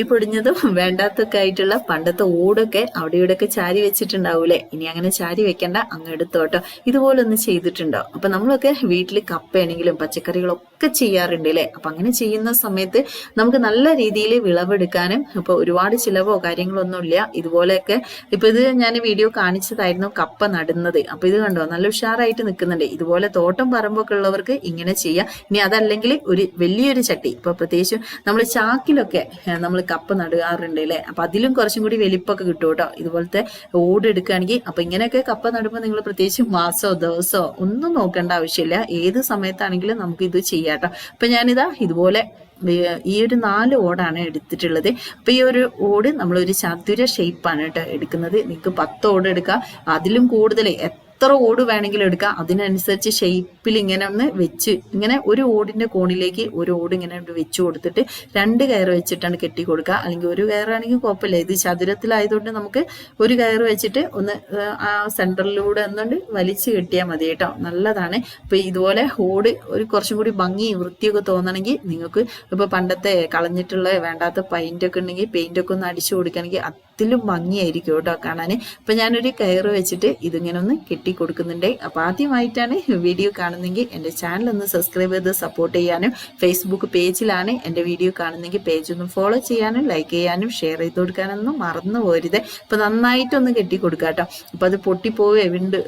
പൊടിഞ്ഞതും വേണ്ടാത്തൊക്കെ ആയിട്ടുള്ള പണ്ടത്തെ ഓടൊക്കെ അവിടെ ഇവിടെയൊക്കെ ചാരി വെച്ചിട്ടുണ്ടാവൂലെ? ഇനി അങ്ങനെ ചാരി വെക്കണ്ട അങ്ങ് എടുത്തോട്ടോ. ഇതുപോലെ ചെയ്തിട്ടുണ്ടോ? അപ്പൊ നമ്മളൊക്കെ വീട്ടിൽ കപ്പയാണെങ്കിലും പച്ചക്കറികളൊക്കെ ചെയ്യാറുണ്ട് അല്ലേ അപ്പൊ അങ്ങനെ ചെയ്യുന്ന സമയത്ത് നമുക്ക് നല്ല രീതിയിൽ വിളവെടുക്കാനും ഇപ്പൊ ഒരുപാട് ചിലവോ കാര്യങ്ങളോ ഒന്നും ഇല്ല. ഇതുപോലെയൊക്കെ ഇപ്പൊ ഇത് ഞാൻ വീഡിയോ കാണിച്ചതായിരുന്നു കപ്പ നടുന്നത്. അപ്പൊ ഇത് കണ്ടോ? നല്ല ഉഷാറായിട്ട് നിൽക്കുന്നുണ്ട് ഇതുപോലെ തോട്ടം പറമ്പൊക്കെ ഉള്ളവർക്ക് ഇങ്ങനെ ചെയ്യാം. ഇനി അതല്ലെങ്കിൽ ഒരു വലിയൊരു ചട്ടി. ഇപ്പൊ പ്രത്യേകിച്ചും നമ്മൾ ചാക്കിലൊക്കെ നമ്മൾ കപ്പ നടുകാറുണ്ട് അല്ലേ അപ്പൊ അതിലും കുറച്ചും കൂടി വലിപ്പൊക്കെ കിട്ടും കേട്ടോ. ഇതുപോലത്തെ ഓട് എടുക്കുകയാണെങ്കിൽ അപ്പൊ ഇങ്ങനെയൊക്കെ കപ്പ നടുമ്പോൾ നിങ്ങൾ പ്രത്യേകിച്ച് മാസോ ദിവസമോ ഒന്നും നോക്കേണ്ട ആവശ്യമില്ല. ഏത് സമയത്താണെങ്കിലും നമുക്ക് ഇത് ചെയ്യാം. കേട്ടോ. അപ്പൊ ഞാനിതാ ഇതുപോലെ ഈ- ഒരു നാല് ഓടാണ് എടുത്തിട്ടുള്ളത്. അപ്പൊ ഈ ഒരു ഓട് നമ്മളൊരു ചതുര ഷേപ്പാണ് കേട്ടോ എടുക്കുന്നത്. നിങ്ങൾക്ക് പത്ത് ഓട് എടുക്കാം. അതിലും കൂടുതൽ എത്ര ഓട് വേണമെങ്കിലും എടുക്കാം. അതിനനുസരിച്ച് ഷേപ്പിൽ ഇങ്ങനെ ഒന്ന് വെച്ച് ഇങ്ങനെ ഒരു ഓടിന്റെ കോണിലേക്ക് ഒരു ഓട് ഇങ്ങനെ വെച്ച് കൊടുത്തിട്ട് രണ്ട് കയർ വെച്ചിട്ടാണ് കെട്ടി കൊടുക്കുക. അല്ലെങ്കിൽ ഒരു കയറാണെങ്കിൽ കുഴപ്പമില്ല. ഇത് ചതുരത്തിലായതുകൊണ്ട് നമുക്ക് ഒരു കയർ വെച്ചിട്ട് ഒന്ന് ആ സെന്ററിലൂടെ ഒന്നുകൊണ്ട് വലിച്ചു കെട്ടിയാൽ മതി കേട്ടോ. നല്ലതാണ്. ഇപ്പൊ ഇതുപോലെ ഓട് ഒരു കുറച്ചും കൂടി ഭംഗി വൃത്തിയൊക്കെ തോന്നണമെങ്കിൽ നിങ്ങൾക്ക് ഇപ്പൊ പണ്ടത്തെ കളഞ്ഞിട്ടുള്ള വേണ്ടാത്ത പെയിന്റ് ഒക്കെ ഉണ്ടെങ്കിൽ പെയിന്റ് ഒക്കെ ഒന്ന് അടിച്ചു കൊടുക്കുകയാണെങ്കിൽ അതിലും ഭംഗിയായിരിക്കും കേട്ടോ കാണാൻ അപ്പം ഞാനൊരു കയറ് വെച്ചിട്ട് ഇതിങ്ങനെ ഒന്ന് കെട്ടി കൊടുക്കുന്നുണ്ട് അപ്പോൾ ആദ്യമായിട്ടാണ് വീഡിയോ കാണുന്നെങ്കിൽ എന്റെ ചാനൽ ഒന്ന് സബ്സ്ക്രൈബ് ചെയ്ത് സപ്പോർട്ട് ചെയ്യാനും ഫേസ്ബുക്ക് പേജിലാണ് എന്റെ വീഡിയോ കാണുന്നെങ്കിൽ പേജ് ഒന്ന് ഫോളോ ചെയ്യാനും ലൈക്ക് ചെയ്യാനും ഷെയർ ചെയ്ത് കൊടുക്കാനൊന്നും മറന്നു പോരുത്. അപ്പം നന്നായിട്ടൊന്ന് കെട്ടി കൊടുക്കുക കേട്ടോ. അപ്പം അത് പൊട്ടിപ്പോവേ വിണ്ട്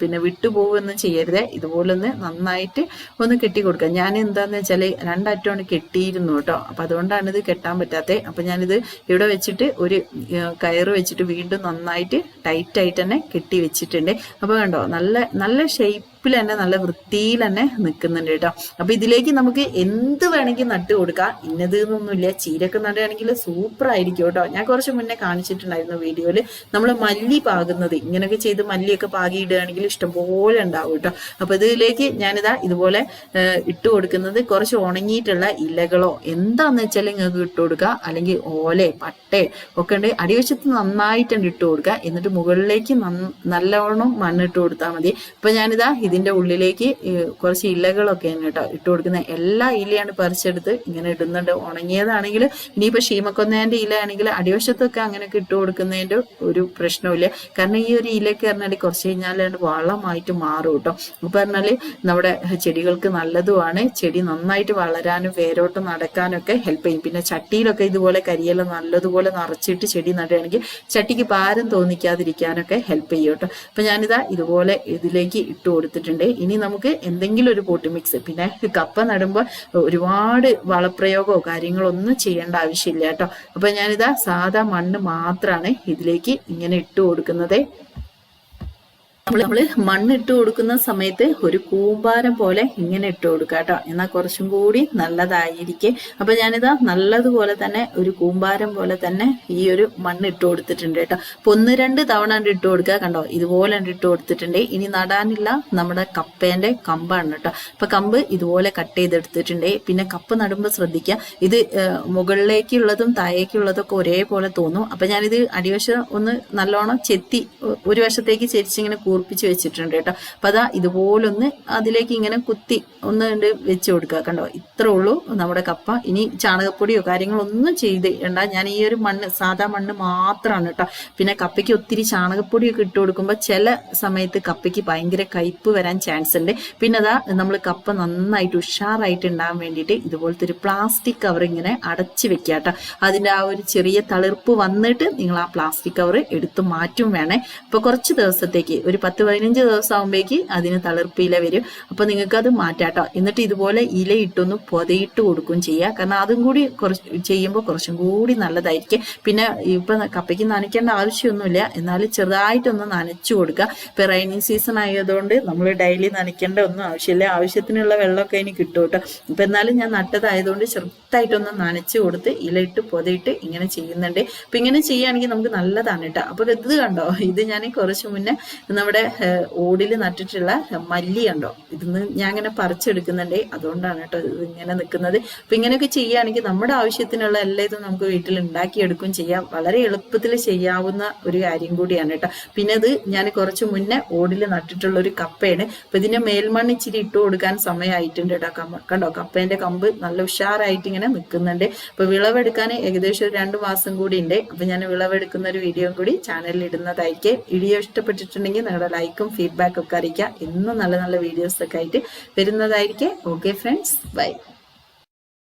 പിന്നെ വിട്ടുപോവുകയൊന്നും ചെയ്യരുത്. ഇതുപോലെ ഒന്ന് നന്നായിട്ട് ഒന്ന് കെട്ടി കൊടുക്കുക ഞാൻ എന്താന്ന് വെച്ചാൽ രണ്ടറ്റമാണ് കെട്ടിയിരുന്നു കേട്ടോ. അപ്പം അതുകൊണ്ടാണ് ഇത് കെട്ടാൻ പറ്റാത്തത് അപ്പം ഞാനിത് ഇവിടെ വെച്ചിട്ട് ഒരു കയറ് വെച്ചിട്ട് വീണ്ടും നന്നായിട്ട് ടൈറ്റായിട്ട് തന്നെ കെട്ടി വെച്ചിട്ടുണ്ട്. അപ്പോൾ കണ്ടോ നല്ല നല്ല ഷേപ്പിൽ തന്നെ നല്ല വൃത്തിയിൽ തന്നെ നിൽക്കുന്നുണ്ട് കേട്ടോ. അപ്പൊ ഇതിലേക്ക് നമുക്ക് എന്ത് വേണമെങ്കിൽ നട്ട് കൊടുക്കാം. ഇന്നത് എന്നൊന്നുമില്ല ചീരൊക്കെ നടുകയാണെങ്കിൽ സൂപ്പർ ആയിരിക്കും കേട്ടോ. ഞാൻ കുറച്ച് മുന്നേ കാണിച്ചിട്ടുണ്ടായിരുന്നു വീഡിയോയിൽ നമ്മൾ മല്ലി പാകുന്നത്. ഇങ്ങനെയൊക്കെ ചെയ്ത് മല്ലിയൊക്കെ പാകി ഇടുകയാണെങ്കിൽ ഇഷ്ടംപോലെ ഉണ്ടാവും കേട്ടോ. അപ്പൊ ഇതിലേക്ക് ഞാനിതാ ഇതുപോലെ ഇട്ട് കൊടുക്കുന്നത് കുറച്ച് ഉണങ്ങിയിട്ടുള്ള ഇലകളോ എന്താന്ന് വെച്ചാൽ നിങ്ങൾക്ക് ഇട്ട് കൊടുക്കുക അല്ലെങ്കിൽ ഓലെ പട്ടേ ഒക്കെ ഉണ്ട്. അടിവശത്ത് നന്നായിട്ടുണ്ട് ഇട്ട് കൊടുക്കുക. എന്നിട്ട് മുകളിലേക്ക് നല്ലോണം മണ്ണിട്ട് കൊടുത്താൽ മതി. അപ്പൊ ഞാനിതാ ഇതിന്റെ ഉള്ളിലേക്ക് കുറച്ച് ഇലകളൊക്കെ ആണ് കേട്ടോ ഇട്ട് കൊടുക്കുന്നത്. എല്ലാ ഇലയാണ് പറിച്ചെടുത്ത് ഇങ്ങനെ ഇടുന്നുണ്ട്. ഉണങ്ങിയതാണെങ്കിൽ ഇനിയിപ്പോൾ ക്ഷീമക്കൊന്നേന്റെ ഇല ആണെങ്കിൽ അടിവശത്തൊക്കെ അങ്ങനെയൊക്കെ ഇട്ട് കൊടുക്കുന്നതിന്റെ ഒരു പ്രശ്നമില്ല കാരണം ഈ ഒരു ഇലയൊക്കെ പറഞ്ഞാൽ കുറച്ച് കഴിഞ്ഞാൽ വളമായിട്ട് മാറും കേട്ടോ. അപ്പോൾ പറഞ്ഞാൽ നമ്മുടെ ചെടികൾക്ക് നല്ലതുമാണ്. ചെടി നന്നായിട്ട് വളരാനും വേരോട്ട് നടക്കാനൊക്കെ ഹെൽപ്പ് ചെയ്യും. പിന്നെ ചട്ടിയിലൊക്കെ ഇതുപോലെ കരിയില നല്ലതുപോലെ നിറച്ചിട്ട് ചെടി നടുകയാണെങ്കിൽ ചട്ടിക്ക് ഭാരം തോന്നിക്കാതിരിക്കാനൊക്കെ ഹെൽപ്പ് ചെയ്യും കേട്ടോ. അപ്പം ഞാനിതാ ഇതുപോലെ ഇതിലേക്ക് ഇട്ട് കൊടുത്തിട്ടുണ്ട്. ഇനി നമുക്ക് എന്തെങ്കിലും ഒരു പോട്ടി മിക്സ് പിന്നെ കപ്പ നടുമ്പോൾ ഒരുപാട് വളപ്രയോഗമോ കാര്യങ്ങളോ ഒന്നും ചെയ്യേണ്ട ആവശ്യമില്ല കേട്ടോ. അപ്പൊ ഞാനിതാ സാധാ മണ്ണ് മാത്രമാണ് ഇതിലേക്ക് ഇങ്ങനെ ഇട്ട് കൊടുക്കുന്നത്. നമ്മൾ നമ്മൾ മണ്ണിട്ട് കൊടുക്കുന്ന സമയത്ത് ഒരു കൂമ്പാരം പോലെ ഇങ്ങനെ ഇട്ട് കൊടുക്കുക കേട്ടോ. എന്നാൽ കുറച്ചും കൂടി നല്ലതായിരിക്കും. അപ്പൊ ഞാനിതാ നല്ലതുപോലെ തന്നെ ഒരു കൂമ്പാരം പോലെ തന്നെ ഈ ഒരു മണ്ണ് ഇട്ട് കൊടുത്തിട്ടുണ്ട് കേട്ടോ. അപ്പൊ ഒന്ന് രണ്ട് തവണ ഇട്ട് കൊടുക്കുക കണ്ടോ? ഇതുപോലെ ഇട്ട് കൊടുത്തിട്ടുണ്ട്. ഇനി നടാനില്ല നമ്മുടെ കപ്പേന്റെ കമ്പാണ് കേട്ടോ. അപ്പൊ കമ്പ് ഇതുപോലെ കട്ട് ചെയ്തെടുത്തിട്ടുണ്ട്. പിന്നെ കപ്പ് നടുമ്പോൾ ശ്രദ്ധിക്കുക ഇത് മുകളിലേക്കുള്ളതും താഴേക്കുള്ളതും ഒക്കെ ഒരേപോലെ തോന്നും. അപ്പൊ ഞാനിത് അടിവശം ഒന്ന് നല്ലോണം ചെത്തി ഒരു വശത്തേക്ക് ചെരിച്ചിങ്ങനെ കൂർപ്പിച്ച് വെച്ചിട്ടുണ്ട് കേട്ടോ. അപ്പൊ അതാ ഇതുപോലൊന്ന് അതിലേക്ക് ഇങ്ങനെ കുത്തി ഒന്ന് കണ്ട് വെച്ച് കൊടുക്കുക. കണ്ടോ? ഇത്രേ ഉള്ളൂ. നമ്മുടെ കപ്പ. ഇനി ചാണകപ്പൊടിയോ കാര്യങ്ങളോ ഒന്നും ചെയ്തേണ്ട ഞാൻ ഈ ഒരു മണ്ണ് സാധാ മണ്ണ് മാത്രമാണ് കേട്ടോ പിന്നെ കപ്പയ്ക്ക് ഒത്തിരി ചാണകപ്പൊടിയൊക്കെ ഇട്ട് കൊടുക്കുമ്പോൾ ചില സമയത്ത് കപ്പയ്ക്ക് ഭയങ്കര കയ്പ്പ് വരാൻ ചാൻസ് ഉണ്ട് പിന്നെ അതാ നമ്മൾ കപ്പ നന്നായിട്ട് ഉഷാറായിട്ട് ഉണ്ടാകാൻ വേണ്ടിയിട്ട് ഇതുപോലത്തെ ഒരു പ്ലാസ്റ്റിക് കവർ ഇങ്ങനെ അടച്ചു വെക്കുക കേട്ടോ അതിന്റെ ആ ഒരു ചെറിയ തളിർപ്പ് വന്നിട്ട് നിങ്ങൾ ആ പ്ലാസ്റ്റിക് കവർ എടുത്ത് മാറ്റും വേണേ. അപ്പോൾ കുറച്ച് ദിവസത്തേക്ക് ഒരു പത്ത് പതിനഞ്ച് ദിവസം ആകുമ്പോഴേക്ക് അതിന് തളിർപ്പ് ഇല വരും. അപ്പോൾ നിങ്ങൾക്ക് അത് കേട്ടോ എന്നിട്ട് ഇതുപോലെ ഇല ഇട്ടൊന്ന് പൊതയിട്ട് കൊടുക്കുകയും ചെയ്യുക. കാരണം അതും കൂടി കുറച്ച് ചെയ്യുമ്പോൾ കുറച്ചും കൂടി നല്ലതായിരിക്കും. പിന്നെ ഇപ്പം കപ്പയ്ക്ക് നനയ്ക്കേണ്ട ആവശ്യമൊന്നുമില്ല. എന്നാലും ചെറുതായിട്ടൊന്ന് നനച്ചു കൊടുക്കുക. ഇപ്പം റൈനിങ് സീസൺ ആയതുകൊണ്ട് നമ്മൾ ഡെയിലി നനയ്ക്കേണ്ട ഒന്നും ആവശ്യമില്ല. ആവശ്യത്തിനുള്ള വെള്ളമൊക്കെ ഇനി കിട്ടും കേട്ടോ. ഇപ്പം എന്നാലും ഞാൻ നട്ടതായതുകൊണ്ട് ചെറുതായിട്ടൊന്ന് നനച്ചു കൊടുത്ത് ഇലയിട്ട് പൊതയിട്ട് ഇങ്ങനെ ചെയ്യുന്നുണ്ട്. അപ്പം ഇങ്ങനെ ചെയ്യുകയാണെങ്കിൽ നമുക്ക് നല്ലതാണ് കേട്ടോ. അപ്പോൾ ഇത് കണ്ടോ? ഇത് ഞാൻ കുറച്ച് മുന്നേ നമ്മുടെ ഓടിൽ നട്ടിട്ടുള്ള മല്ലി കണ്ടോ? ഇതിന്ന് ഞാൻ അങ്ങനെ പറിച്ചെടുക്കുന്നുണ്ട്. അതുകൊണ്ടാണ് കേട്ടോ ഇത് ഇങ്ങനെ നിൽക്കുന്നത്. അപ്പൊ ഇങ്ങനെയൊക്കെ ചെയ്യുകയാണെങ്കിൽ നമ്മുടെ ആവശ്യത്തിനുള്ള എല്ലാ ഇതും നമുക്ക് വീട്ടിൽ ഉണ്ടാക്കിയെടുക്കുകയും ചെയ്യാം. വളരെ എളുപ്പത്തിൽ ചെയ്യാവുന്ന ഒരു കാര്യം കൂടിയാണ് കേട്ടോ. പിന്നെ അത് ഞാൻ കുറച്ച് മുന്നേ ഓടിൽ നട്ടിട്ടുള്ള ഒരു കപ്പയാണ്. അപ്പൊ ഇതിന്റെ മേൽമണ്ണ് ഇച്ചിരി ഇട്ട് കൊടുക്കാൻ സമയമായിട്ടുണ്ട് കേട്ടോ. കണ്ടോ? കപ്പേന്റെ കമ്പ് നല്ല ഉഷാറായിട്ട് ഇങ്ങനെ നിൽക്കുന്നുണ്ട്. അപ്പൊ വിളവെടുക്കാൻ ഏകദേശം ഒരു രണ്ട് മാസം കൂടി ഉണ്ട്. അപ്പൊ ഞാൻ വിളവെടുക്കുന്ന ഒരു വീഡിയോ കൂടി ചാനലിൽ ഇടുന്നതായിരിക്കും. വീഡിയോ ഇഷ്ടപ്പെട്ടിട്ടുണ്ടെങ്കിൽ നിങ്ങളുടെ ലൈക്കും ഫീഡ്ബാക്കും ഒക്കെ അറിയിക്കുക. ഇന്നും നല്ല നല്ല വീഡിയോസ് ഒക്കെ ആയിട്ട് വരുന്നതായിരിക്കും. Okay friends. ബൈ.